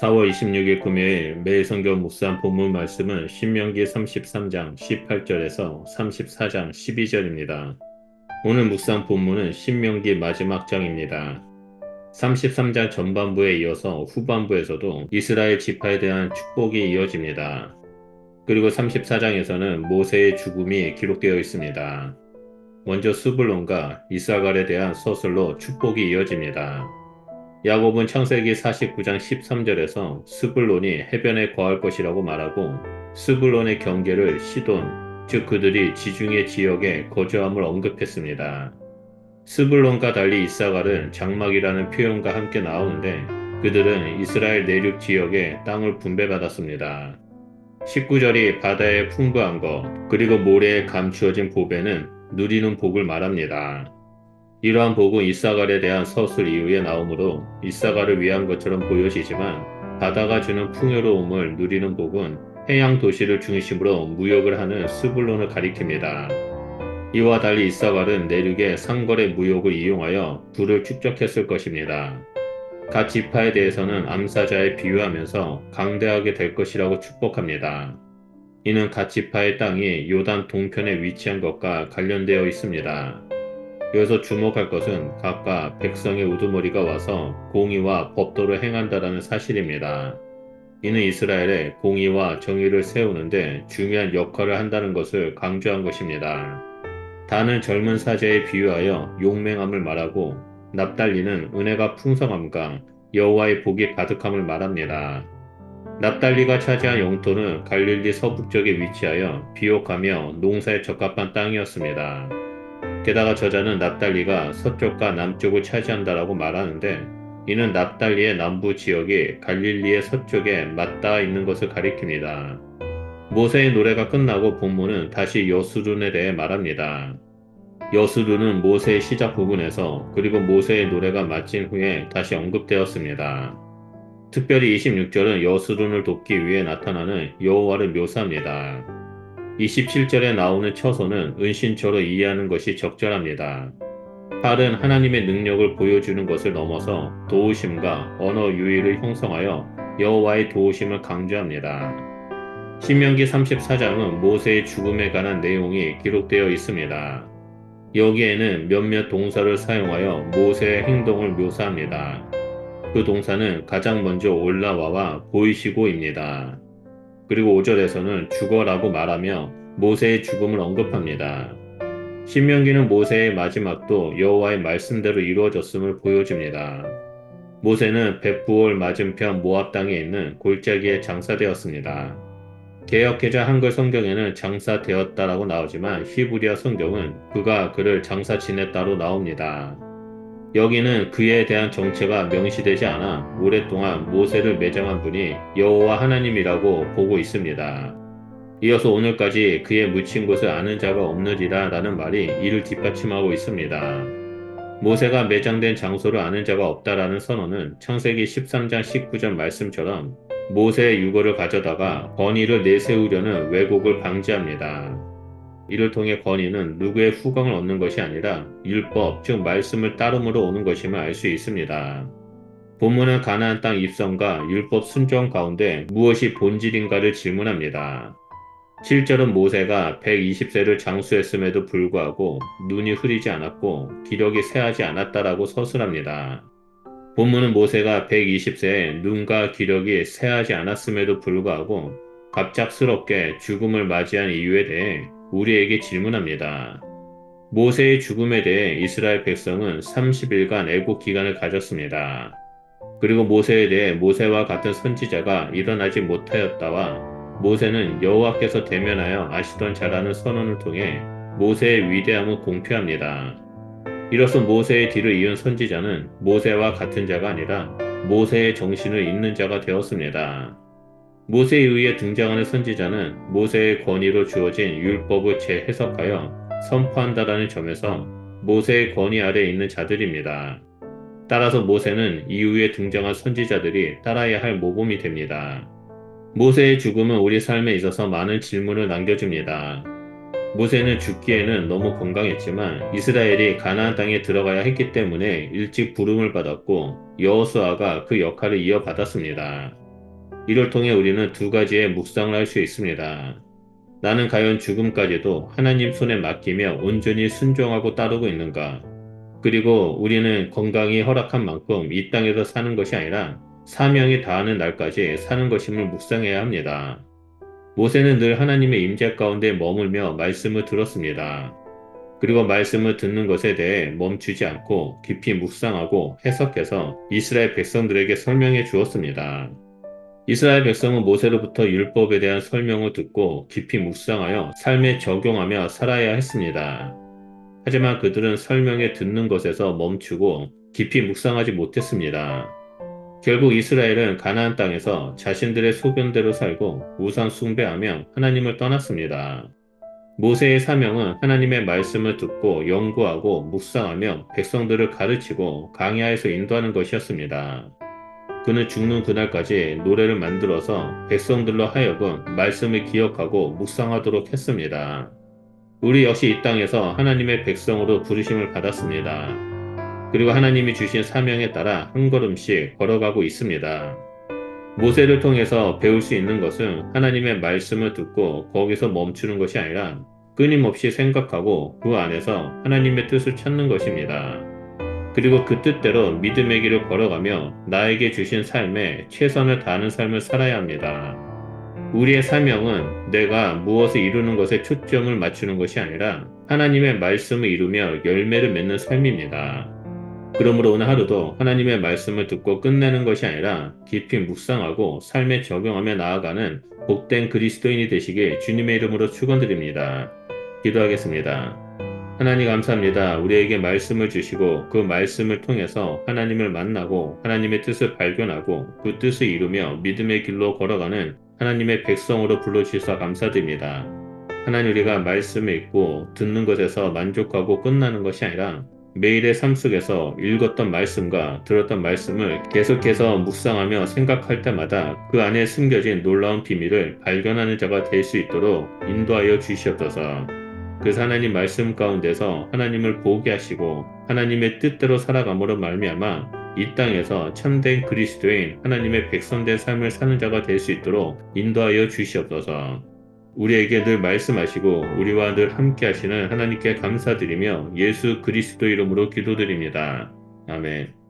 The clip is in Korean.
4월 26일 금요일 매일 성경 묵상 본문 말씀은 신명기 33장 18절에서 34장 12절입니다. 오늘 묵상 본문은 신명기 마지막 장입니다. 33장 전반부에 이어서 후반부에서도 이스라엘 지파에 대한 축복이 이어집니다. 그리고 34장에서는 모세의 죽음이 기록되어 있습니다. 먼저 수블론과 이사갈에 대한 서술로 축복이 이어집니다. 야곱은 창세기 49장 13절에서 스불론이 해변에 거할 것이라고 말하고 스불론의 경계를 시돈, 즉 그들이 지중해 지역에 거주함을 언급했습니다. 스불론과 달리 이사갈은 장막이라는 표현과 함께 나오는데 그들은 이스라엘 내륙 지역에 땅을 분배받았습니다. 19절이 바다의 풍부한 것, 그리고 모래에 감추어진 보배는 누리는 복을 말합니다. 이러한 복은 이사갈에 대한 서술 이후에 나오므로 이사갈을 위한 것처럼 보여지지만 바다가 주는 풍요로움을 누리는 복은 해양 도시를 중심으로 무역을 하는 스불론을 가리킵니다. 이와 달리 이사갈은 내륙의 상거래 무역을 이용하여 부를 축적했을 것입니다. 각 지파에 대해서는 암사자에 비유하면서 강대하게 될 것이라고 축복합니다. 이는 각 지파의 땅이 요단 동편에 위치한 것과 관련되어 있습니다. 여기서 주목할 것은 각각 백성의 우두머리가 와서 공의와 법도를 행한다라는 사실입니다. 이는 이스라엘의 공의와 정의를 세우는데 중요한 역할을 한다는 것을 강조한 것입니다. 다는 젊은 사제에 비유하여 용맹함을 말하고 납달리는 은혜가 풍성함과 여호와의 복이 가득함을 말합니다. 납달리가 차지한 영토는 갈릴리 서북쪽에 위치하여 비옥하며 농사에 적합한 땅이었습니다. 게다가 저자는 납달리가 서쪽과 남쪽을 차지한다라고 말하는데 이는 납달리의 남부 지역이 갈릴리의 서쪽에 맞닿아 있는 것을 가리킵니다. 모세의 노래가 끝나고 본문은 다시 여수룬에 대해 말합니다. 여수룬은 모세의 시작 부분에서 그리고 모세의 노래가 마친 후에 다시 언급되었습니다. 특별히 26절은 여수룬을 돕기 위해 나타나는 여호와를 묘사합니다. 27절에 나오는 처소는 은신처로 이해하는 것이 적절합니다. 팔은 하나님의 능력을 보여주는 것을 넘어서 도우심과 언어 유의를 형성하여 여호와의 도우심을 강조합니다. 신명기 34장은 모세의 죽음에 관한 내용이 기록되어 있습니다. 여기에는 몇몇 동사를 사용하여 모세의 행동을 묘사합니다. 그 동사는 가장 먼저 올라와와 보이시고입니다. 그리고 5절에서는 죽어라고 말하며 모세의 죽음을 언급합니다. 신명기는 모세의 마지막도 여호와의 말씀대로 이루어졌음을 보여줍니다. 모세는 백부월 맞은편 모압 땅에 있는 골짜기에 장사되었습니다. 개혁계자 한글 성경에는 장사되었다라고 나오지만 히브리어 성경은 그가 그를 장사 지냈다로 나옵니다. 여기는 그에 대한 정체가 명시되지 않아 오랫동안 모세를 매장한 분이 여호와 하나님이라고 보고 있습니다. 이어서 오늘까지 그의 묻힌 곳을 아는 자가 없느리라 라는 말이 이를 뒷받침하고 있습니다. 모세가 매장된 장소를 아는 자가 없다라는 선언은 창세기 13장 19절 말씀처럼 모세의 유고를 가져다가 권위를 내세우려는 왜곡을 방지합니다. 이를 통해 권위는 누구의 후광을 얻는 것이 아니라 율법, 즉 말씀을 따름으로 오는 것임을 알 수 있습니다. 본문은 가나안 땅 입성과 율법 순종 가운데 무엇이 본질인가를 질문합니다. 7절은 모세가 120세를 장수했음에도 불구하고 눈이 흐리지 않았고 기력이 쇠하지 않았다라고 서술합니다. 본문은 모세가 120세에 눈과 기력이 쇠하지 않았음에도 불구하고 갑작스럽게 죽음을 맞이한 이유에 대해 우리에게 질문합니다. 모세의 죽음에 대해 이스라엘 백성은 30일간 애국 기간을 가졌습니다. 그리고 모세에 대해 모세와 같은 선지자가 일어나지 못하였다와 모세는 여호와께서 대면하여 아시던 자라는 선언을 통해 모세의 위대함을 공표합니다. 이로써 모세의 뒤를 이은 선지자는 모세와 같은 자가 아니라 모세의 정신을 잇는 자가 되었습니다. 모세에 의해 등장하는 선지자는 모세의 권위로 주어진 율법을 재해석하여 선포한다라는 점에서 모세의 권위 아래 있는 자들입니다. 따라서 모세는 이후에 등장한 선지자들이 따라야 할 모범이 됩니다. 모세의 죽음은 우리 삶에 있어서 많은 질문을 남겨줍니다. 모세는 죽기에는 너무 건강했지만 이스라엘이 가나안 땅에 들어가야 했기 때문에 일찍 부름을 받았고 여호수아가 그 역할을 이어받았습니다. 이를 통해 우리는 두 가지의 묵상을 할 수 있습니다. 나는 과연 죽음까지도 하나님 손에 맡기며 온전히 순종하고 따르고 있는가? 그리고 우리는 건강이 허락한 만큼 이 땅에서 사는 것이 아니라 사명이 다하는 날까지 사는 것임을 묵상해야 합니다. 모세는 늘 하나님의 임재 가운데 머물며 말씀을 들었습니다. 그리고 말씀을 듣는 것에 대해 멈추지 않고 깊이 묵상하고 해석해서 이스라엘 백성들에게 설명해 주었습니다. 이스라엘 백성은 모세로부터 율법에 대한 설명을 듣고 깊이 묵상하여 삶에 적용하며 살아야 했습니다. 하지만 그들은 설명에 듣는 것에서 멈추고 깊이 묵상하지 못했습니다. 결국 이스라엘은 가나안 땅에서 자신들의 소견대로 살고 우상 숭배하며 하나님을 떠났습니다. 모세의 사명은 하나님의 말씀을 듣고 연구하고 묵상하며 백성들을 가르치고 강야에서 인도하는 것이었습니다. 그는 죽는 그날까지 노래를 만들어서 백성들로 하여금 말씀을 기억하고 묵상하도록 했습니다. 우리 역시 이 땅에서 하나님의 백성으로 부르심을 받았습니다. 그리고 하나님이 주신 사명에 따라 한 걸음씩 걸어가고 있습니다. 모세를 통해서 배울 수 있는 것은 하나님의 말씀을 듣고 거기서 멈추는 것이 아니라 끊임없이 생각하고 그 안에서 하나님의 뜻을 찾는 것입니다. 그리고 그 뜻대로 믿음의 길을 걸어가며 나에게 주신 삶에 최선을 다하는 삶을 살아야 합니다. 우리의 사명은 내가 무엇을 이루는 것에 초점을 맞추는 것이 아니라 하나님의 말씀을 이루며 열매를 맺는 삶입니다. 그러므로 오늘 하루도 하나님의 말씀을 듣고 끝내는 것이 아니라 깊이 묵상하고 삶에 적용하며 나아가는 복된 그리스도인이 되시길 주님의 이름으로 축원드립니다. 기도하겠습니다. 하나님 감사합니다. 우리에게 말씀을 주시고 그 말씀을 통해서 하나님을 만나고 하나님의 뜻을 발견하고 그 뜻을 이루며 믿음의 길로 걸어가는 하나님의 백성으로 불러주셔서 감사드립니다. 하나님 우리가 말씀을 읽고 듣는 것에서 만족하고 끝나는 것이 아니라 매일의 삶 속에서 읽었던 말씀과 들었던 말씀을 계속해서 묵상하며 생각할 때마다 그 안에 숨겨진 놀라운 비밀을 발견하는 자가 될 수 있도록 인도하여 주시옵소서. 그래서 하나님 말씀 가운데서 하나님을 보게 하시고 하나님의 뜻대로 살아감으로 말미암아 이 땅에서 참된 그리스도인 하나님의 백성된 삶을 사는 자가 될 수 있도록 인도하여 주시옵소서. 우리에게 늘 말씀하시고 우리와 늘 함께 하시는 하나님께 감사드리며 예수 그리스도 이름으로 기도드립니다. 아멘.